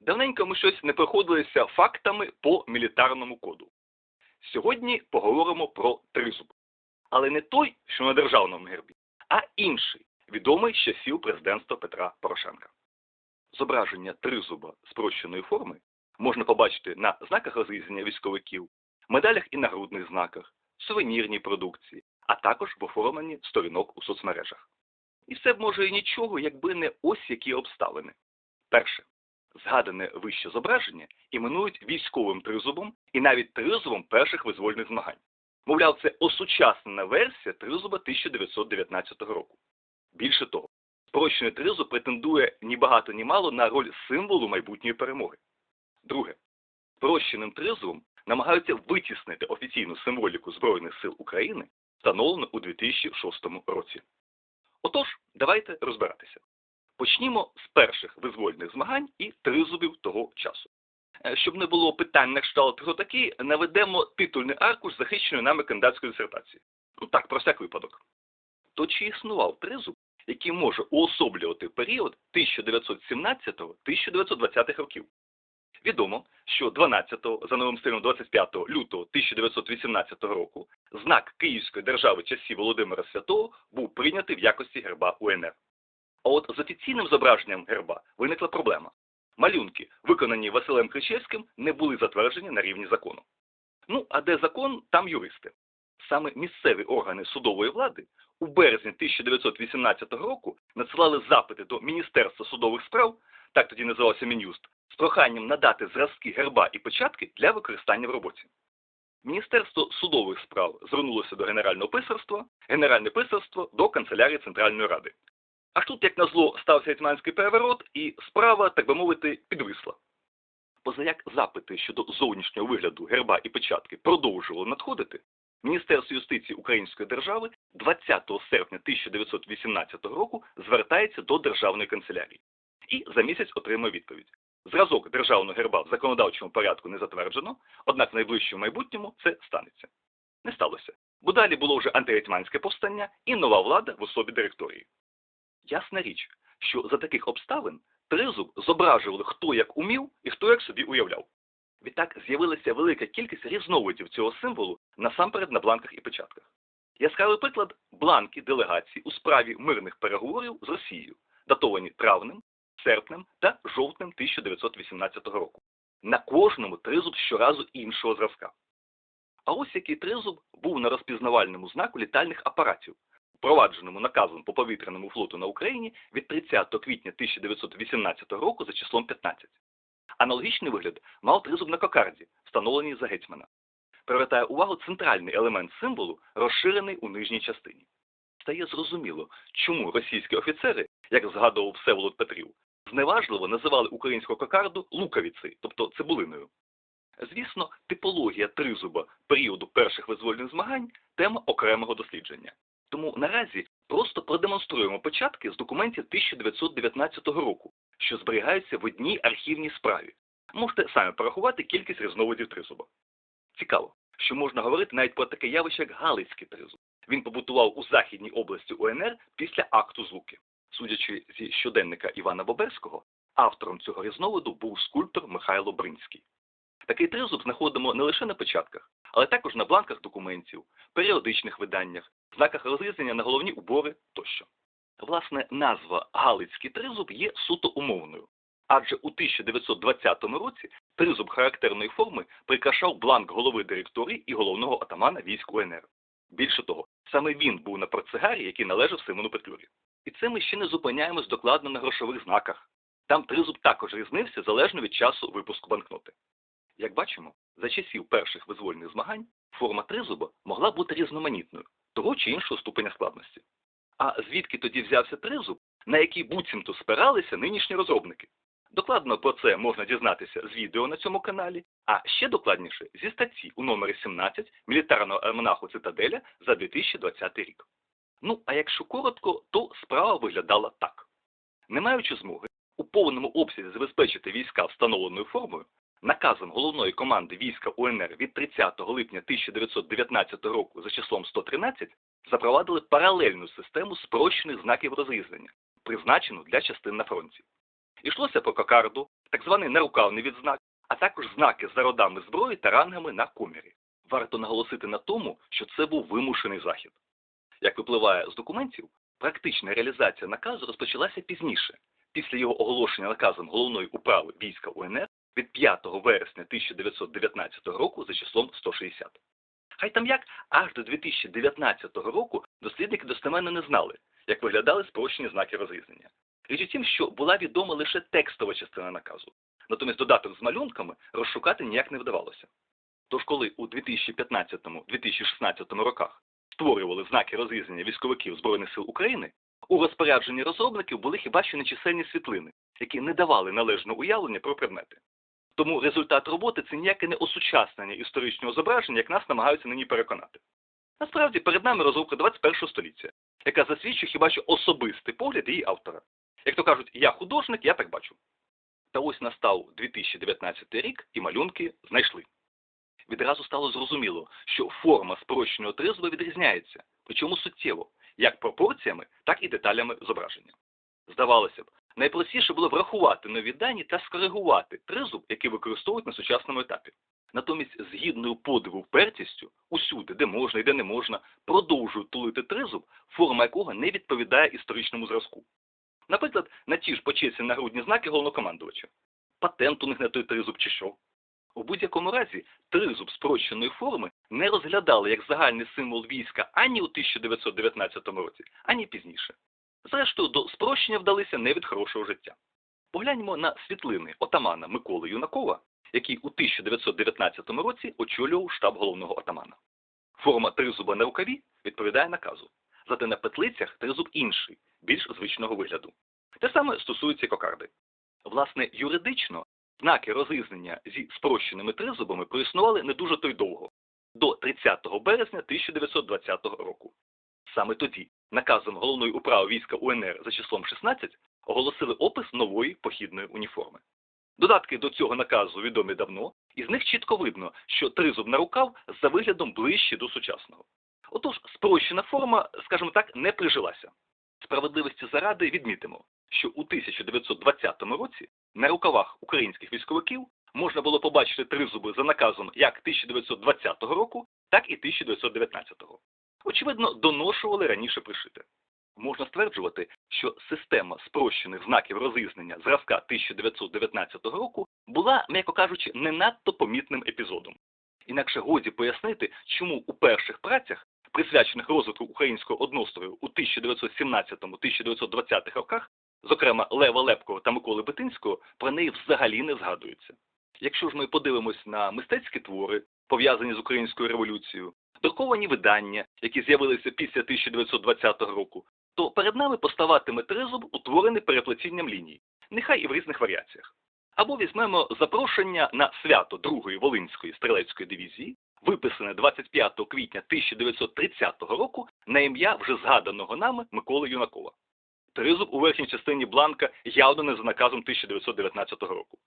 Давненько ми щось не проходилися фактами по мілітарному коду. Сьогодні поговоримо про тризуб. Але не той, що на державному гербі, а інший, відомий з часів президентства Петра Порошенка. Зображення тризуба спрощеної форми можна побачити на знаках розрізнення військовиків, медалях і нагрудних знаках, сувенірній продукції, а також в оформленні сторінок у соцмережах. І все б може і нічого, якби не ось які обставини. Перше. Згадане вище зображення іменують військовим тризубом і навіть тризубом перших визвольних змагань. Мовляв, це осучаснена версія тризуба 1919 року. Більше того, спрощений тризуб претендує ні багато ні мало на роль символу майбутньої перемоги. Друге, спрощеним тризубом намагаються витіснити офіційну символіку Збройних сил України, встановлену у 2006 році. Отож, давайте розбиратися. Почнімо з перших визвольних змагань і тризубів того часу. Е, Щоб не було питань на кшталт хто такий, наведемо титульний аркуш захищеної нами кандидатської дисертації. Ну так, про всяк випадок. То чи існував тризуб, який може уособлювати період 1917-1920 років? Відомо, що 12 за новим стилем 25 лютого 1918 року знак Київської держави часів Володимира Святого був прийнятий в якості герба УНР. А от з офіційним зображенням герба виникла проблема. Малюнки, виконані Василем Кричевським, не були затверджені на рівні закону. Ну, а де закон, там юристи. Саме місцеві органи судової влади у березні 1918 року надсилали запити до Міністерства судових справ, так тоді називався Мін'юст, з проханням надати зразки герба і печатки для використання в роботі. Міністерство судових справ звернулося до Генерального писарства, Генеральне писарство до канцелярії Центральної Ради. Аж тут, як назло, стався гетьманський переворот, і справа, так би мовити, підвисла. Позаяк запити щодо зовнішнього вигляду герба і печатки продовжували надходити, Міністерство юстиції Української держави 20 серпня 1918 року звертається до Державної канцелярії і за місяць отримує відповідь. Зразок державного герба в законодавчому порядку не затверджено, однак в найближчому майбутньому це станеться. Не сталося, бо далі було вже антигетьманське повстання і нова влада в особі директорії. Ясна річ, що за таких обставин тризуб зображували хто як умів і хто як собі уявляв. Відтак з'явилася велика кількість різновидів цього символу насамперед на бланках і печатках. Яскравий приклад бланки делегацій у справі мирних переговорів з Росією, датовані травнем, серпнем та жовтнем 1918 року. На кожному тризуб щоразу іншого зразка. А ось який тризуб був на розпізнавальному знаку літальних апаратів, впровадженому наказом по повітряному флоту на Україні від 30 квітня 1918 року за числом 15. Аналогічний вигляд мав тризуб на кокарді, встановлений за гетьмана. Привертає увагу центральний елемент символу, розширений у нижній частині. Стає зрозуміло, чому російські офіцери, як згадував Всеволод Петрів, зневажливо називали українську кокарду луковицею, тобто цибулиною. Звісно, типологія тризуба періоду перших визвольних змагань тема окремого дослідження. Тому наразі просто продемонструємо початки з документів 1919 року, що зберігаються в одній архівній справі. Можете самі порахувати кількість різновидів тризуба. Цікаво, що можна говорити навіть про таке явище, як Галицький тризуб. Він побутував у Західній області УНР після акту злуки. Судячи зі щоденника Івана Боберського, автором цього різновиду був скульптор Михайло Бринський. Такий тризуб знаходимо не лише на початках, але також на бланках документів, періодичних виданнях, знаках розрізнення на головні убори тощо. Власне, назва Галицький тризуб є суто умовною, адже у 1920 році тризуб характерної форми прикрашав бланк голови директорії і головного атамана військ УНР. Більше того, саме він був на портсигарі, який належав Симону Петлюрі. І це ми ще не зупиняємось докладно на грошових знаках. Там тризуб також різнився залежно від часу випуску банкноти. Як бачимо, за часів перших визвольних змагань форма тризуба могла бути різноманітною, того чи іншого ступеня складності. А звідки тоді взявся тризуб, на який буцімто спиралися нинішні розробники? Докладно про це можна дізнатися з відео на цьому каналі, а ще докладніше зі статті у номері 17 мілітарного альманаху Цитаделя за 2020 рік. Ну, а якщо коротко, то справа виглядала так. Не маючи змоги у повному обсязі забезпечити війська встановленою формою, наказом головної команди війська УНР від 30 липня 1919 року за числом 113 запровадили паралельну систему спрощених знаків розрізнення, призначену для частин на фронті. Ішлося про кокарду, так званий нарукавний відзнак, а також знаки за родами зброї та рангами на комірі. Варто наголосити на тому, що це був вимушений захід. Як випливає з документів, практична реалізація наказу розпочалася пізніше, після його оголошення наказом головної управи війська УНР від 5 вересня 1919 року за числом 160. Хай там як, аж до 2019 року дослідники достеменно не знали, як виглядали спрощені знаки розрізнення. Річ у тім, що була відома лише текстова частина наказу, натомість додаток з малюнками розшукати ніяк не вдавалося. Тож коли у 2015-2016 роках створювали знаки розрізнення військовиків Збройних сил України, у розпорядженні розробників були хіба що нечисельні світлини, які не давали належного уявлення про предмети. Тому результат роботи це ніяке не осучаснення історичного зображення, як нас намагаються нині переконати. Насправді перед нами розробка 21 століття, яка засвідчує хіба що особистий погляд її автора. Як то кажуть, я художник, я так бачу. Та ось настав 2019 рік і малюнки знайшли. Відразу стало зрозуміло, що форма спрощеного тризуба відрізняється, причому суттєво, як пропорціями, так і деталями зображення. Здавалося б, найпростіше було врахувати нові дані та скоригувати тризуб, який використовують на сучасному етапі. Натомість, з гідною подиву впертістю, усюди, де можна і де не можна, продовжують тулити тризуб, форма якого не відповідає історичному зразку. Наприклад, на ті ж почесні нагрудні знаки головнокомандувача. Патент у них на той тризуб чи що. У будь-якому разі, тризуб спрощеної форми не розглядали як загальний символ війська ані у 1919 році, ані пізніше. Зрештою, до спрощення вдалися не від хорошого життя. Погляньмо на світлини отамана Миколи Юнакова, який у 1919 році очолював штаб головного отамана. Форма тризуба на рукаві відповідає наказу, зате на петлицях тризуб інший, більш звичного вигляду. Те саме стосується кокарди. Власне, юридично знаки розрізнення зі спрощеними тризубами проіснували не дуже то й довго, до 30 березня 1920 року. Саме тоді наказом головної управи війська УНР за числом 16 оголосили опис нової похідної уніформи. Додатки до цього наказу відомі давно, і з них чітко видно, що тризуб на рукав за виглядом ближче до сучасного. Отож, спрощена форма, скажімо так, не прижилася. Справедливості заради відмітимо, що у 1920 році на рукавах українських військовиків можна було побачити тризуби за наказом як 1920 року, так і 1919. Очевидно, доношували раніше пришите. Можна стверджувати, що система спрощених знаків розрізнення зразка 1919 року була, м'яко кажучи, не надто помітним епізодом. Інакше годі пояснити, чому у перших працях, присвячених розвитку українського однострою у 1917-1920 роках, зокрема Лева Лепкого та Миколи Бетинського, про неї взагалі не згадується. Якщо ж ми подивимось на мистецькі твори, пов'язані з українською революцією, друковані видання, які з'явилися після 1920 року, то перед нами поставатиме тризуб, утворений переплетінням ліній, нехай і в різних варіаціях. Або візьмемо запрошення на свято Другої Волинської стрілецької дивізії, виписане 25 квітня 1930 року на ім'я вже згаданого нами Миколи Юнакова. Тризуб у верхній частині бланка явно не за наказом 1919 року.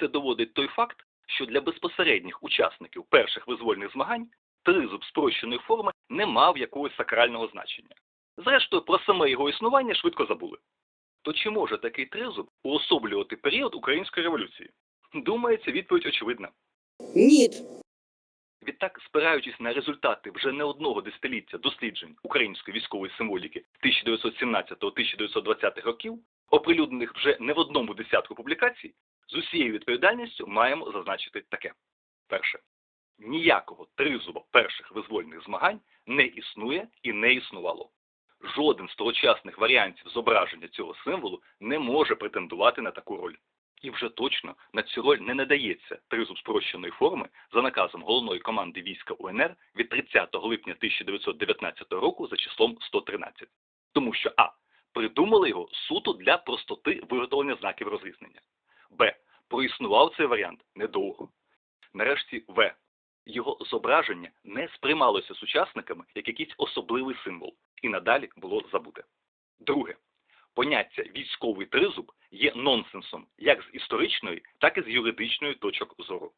Це доводить той факт, що для безпосередніх учасників перших визвольних змагань тризуб спрощеної форми не мав якогось сакрального значення. Зрештою, про саме його існування швидко забули. То чи може такий тризуб уособлювати період української революції? Думається, відповідь очевидна. Ні. Відтак, спираючись на результати вже не одного десятиліття досліджень української військової символіки 1917-1920 років, оприлюднених вже не в одному десятку публікацій, з усією відповідальністю маємо зазначити таке: перше, ніякого тризуба перших визвольних змагань не існує і не існувало. Жоден з тогочасних варіантів зображення цього символу не може претендувати на таку роль. І вже точно на цю роль не надається тризуб спрощеної форми за наказом головної команди війська УНР від 30 липня 1919 року за числом 113. Тому що А. Придумали його суто для простоти виготовлення знаків розрізнення. Б. Проіснував цей варіант недовго. Нарешті В. Його зображення не сприймалося сучасниками як якийсь особливий символ і надалі було забуте. Друге. Поняття військовий тризуб є нонсенсом як з історичної, так і з юридичної точок зору.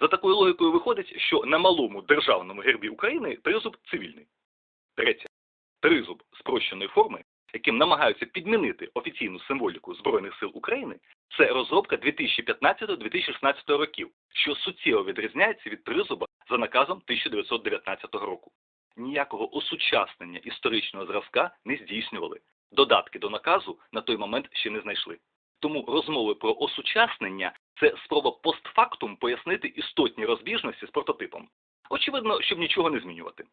За такою логікою виходить, що на малому державному гербі України тризуб цивільний. Третє. Тризуб спрощеної форми яким намагаються підмінити офіційну символіку Збройних сил України, це розробка 2015-2016 років, що суттєво відрізняється від тризуба за наказом 1919 року. Ніякого осучаснення історичного зразка не здійснювали. Додатки до наказу на той момент ще не знайшли. Тому розмови про осучаснення це спроба постфактум пояснити істотні розбіжності з прототипом. Очевидно, щоб нічого не змінювати.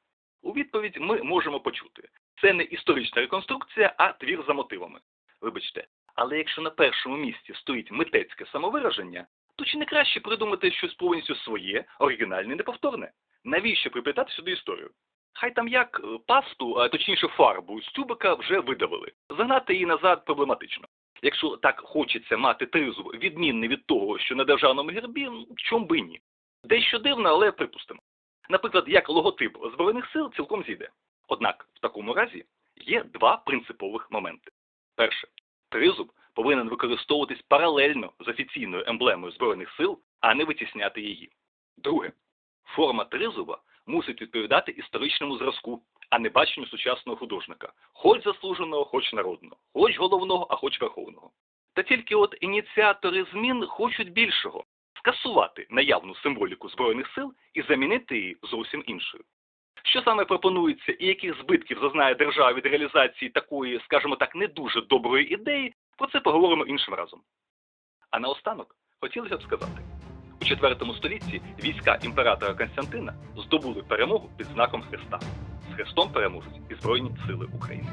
У відповідь ми можемо почути: це не історична реконструкція, а твір за мотивами. Вибачте, але якщо на першому місці стоїть митецьке самовираження, то чи не краще придумати щось повністю своє, оригінальне і неповторне? Навіщо приплітати сюди історію? Хай там як е, пасту, а точніше фарбу з тюбика вже видавили. Загнати її назад проблематично. Якщо так хочеться мати тризуб відмінний від того, що на державному гербі, чом би ні. Дещо дивно, але припустимо. Наприклад, як логотип Збройних сил цілком зійде. Однак, в такому разі є два принципових моменти. Перше, тризуб повинен використовуватись паралельно з офіційною емблемою Збройних сил, а не витісняти її. Друге, форма тризуба мусить відповідати історичному зразку, а не баченню сучасного художника, хоч заслуженого, хоч народного, хоч головного, а хоч верховного. Та тільки от ініціатори змін хочуть більшого скасувати наявну символіку Збройних сил і замінити її зовсім іншою. Що саме пропонується і яких збитків зазнає держава від реалізації такої, скажімо так, не дуже доброї ідеї, про це поговоримо іншим разом. А наостанок хотілося б сказати, у IV столітті війська імператора Константина здобули перемогу під знаком Христа. З Христом переможуть і Збройні сили України.